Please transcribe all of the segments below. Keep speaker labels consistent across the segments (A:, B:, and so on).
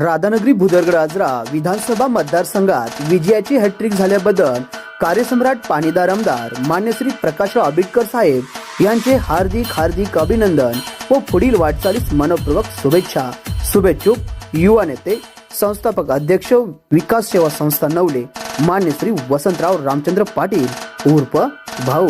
A: राधानगरी भुदरगड आजरा विधानसभा मतदारसंघात विजयाची हॅट्रिक झाल्याबद्दल कार्यसम्राट पाणीदार आमदार मान्य श्री प्रकाशराव आंबेडकर साहेब यांचे हार्दिक हार्दिक अभिनंदन व पुढील वाटचालीस मनपूर्वक शुभेच्छा. शुभेच्छुक युवा नेते संस्थापक अध्यक्ष विकास सेवा संस्था नवले मान्य श्री वसंतराव रामचंद्र पाटील उर्फ भाऊ.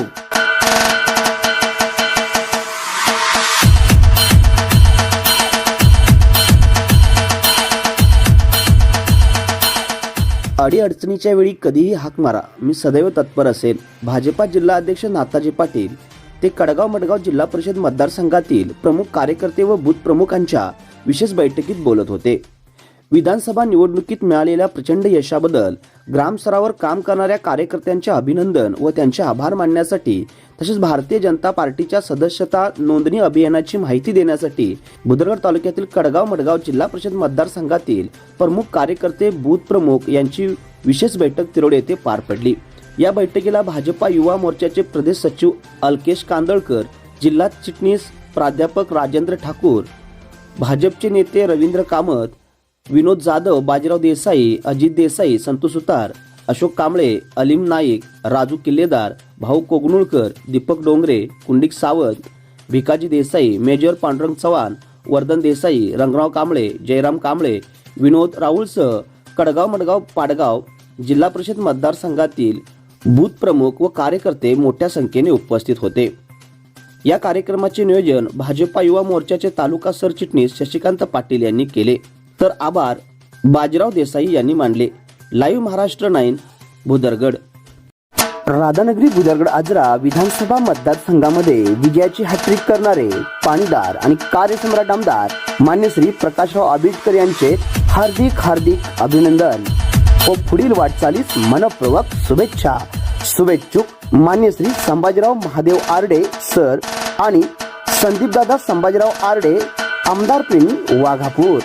A: अडीअडचणीच्या वेळी कधीही हाक मारा. मी सदैव तत्पर असेल भाजपा जिल्हा अध्यक्ष नाताजी पाटील ते कडगाव मडगाव जिल्हा परिषद मतदारसंघातील प्रमुख कार्यकर्ते व बूथ प्रमुखांच्या विशेष बैठकीत बोलत होते. विधानसभा निवडणुकीत मिळालेल्या प्रचंड यशाबद्दल ग्रामस्तरावर काम करणाऱ्या कार्यकर्त्यांचे अभिनंदन व त्यांचे आभार मानण्यासाठी तसेच भारतीय जनता पार्टीच्या सदस्यता नोंदणी अभियानाची माहिती देण्यासाठी बुधरगड तालुक्यातील कडगाव मडगाव जिल्हा परिषद मतदारसंघातील प्रमुख कार्यकर्ते बूथ प्रमुख यांची विशेष बैठक तिरोड येथे पार पडली. या बैठकीला भाजपा युवा मोर्चाचे प्रदेश सचिव अल्केश कांदळकर जिल्हा चिटणीस प्राध्यापक राजेंद्र ठाकूर भाजपचे नेते रवींद्र कामत विनोद जाधव बाजीराव देसाई अजित देसाई संतोष सुतार अशोक कांबळे अलीम नाईक राजू किल्लेदार भाऊ कोगनुळकर दीपक डोंगरे कुंडिक सावंत भिकाजी देसाई मेजर पांडुरंग चव्हाण वर्धन देसाई रंगराव कांबळे जयराम कांबळे विनोद राहुलसह कडगाव मडगाव पाडगाव जिल्हा परिषद मतदारसंघातील बूथ प्रमुख व कार्यकर्ते मोठ्या संख्येने उपस्थित होते. या कार्यक्रमाचे नियोजन भाजपा युवा मोर्चाचे तालुका सरचिटणीस शशिकांत पाटील यांनी केले. तर आभार. बाजीराव देसाई यांनी मानले लाईव्ह महाराष्ट्र नाईन भुदरगड. राधानगरी भुदरगड आजरा विधानसभा मतदारसंघामध्ये विजयाची हॅट्रिक करणारे पाणीदार आणि कार्यसम्राट आमदार मान्य श्री प्रकाशराव आंबेडकर यांचे हार्दिक हार्दिक अभिनंदन. व पुढील वाटचालीस मनपूर्वक शुभेच्छा. शुभेच्छुक मान्य श्री संभाजीराव महादेव आरडे सर आणि संदीपदादा संभाजीराव आरडे आमदार प्रेमी वाघापूर.